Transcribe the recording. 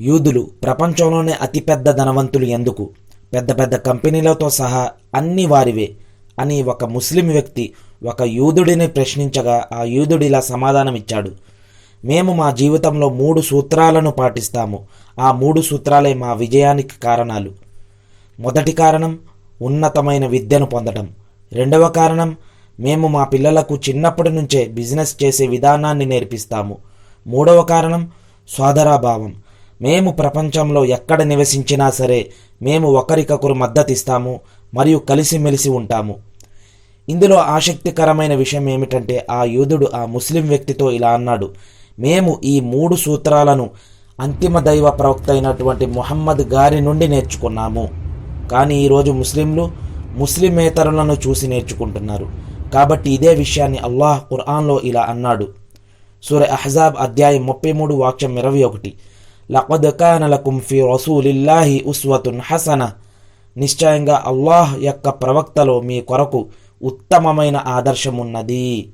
యూదులు ప్రపంచంలోనే అతిపెద్ద ధనవంతులు ఎందుకు? పెద్ద పెద్ద కంపెనీలతో సహా అన్ని వారివే అని ఒక ముస్లిం వ్యక్తి ఒక యూదుడిని ప్రశ్నించగా ఆ యూదుడిలా సమాధానమిచ్చాడు. మేము మా జీవితంలో మూడు సూత్రాలను పాటిస్తాము. ఆ మూడు సూత్రాలే మా విజయానికి కారణాలు. మొదటి కారణం ఉన్నతమైన విద్యను పొందడం. రెండవ కారణం మేము మా పిల్లలకు చిన్నప్పటి నుంచే బిజినెస్ చేసే విధానాన్ని నేర్పిస్తాము. మూడవ కారణం సోదరాభావం మేము ప్రపంచంలో ఎక్కడ నివసించినా సరే మేము ఒకరికొకరు మద్దతిస్తాము మరియు కలిసిమెలిసి ఉంటాము. ఇందులో ఆసక్తికరమైన విషయం ఏమిటంటే ఆ యూదుడు ఆ ముస్లిం వ్యక్తితో ఇలా అన్నాడు మేము ఈ మూడు సూత్రాలను అంతిమ దైవ ప్రవక్త అయినటువంటి ముహమ్మద్ గారి నుండి నేర్చుకున్నాము. కానీ ఈరోజు ముస్లింలు ముస్లిమేతరులను చూసి నేర్చుకుంటున్నారు. కాబట్టి ఇదే విషయాన్ని అల్లాహ్ ఖుర్ఆన్లో ఇలా అన్నాడు. సూర్య అహజాబ్ అధ్యాయం ముప్పై మూడు వాక్యం ఇరవై ఒకటి. లaqad కాన లకుం ఫీ రసూలిల్లాహి ఉస్వతున్ హసన నిశ్చయంగా అల్లాహ్ యొక్క ప్రవక్తలో మీ కొరకు ఉత్తమమైన ఆదర్శమున్నది.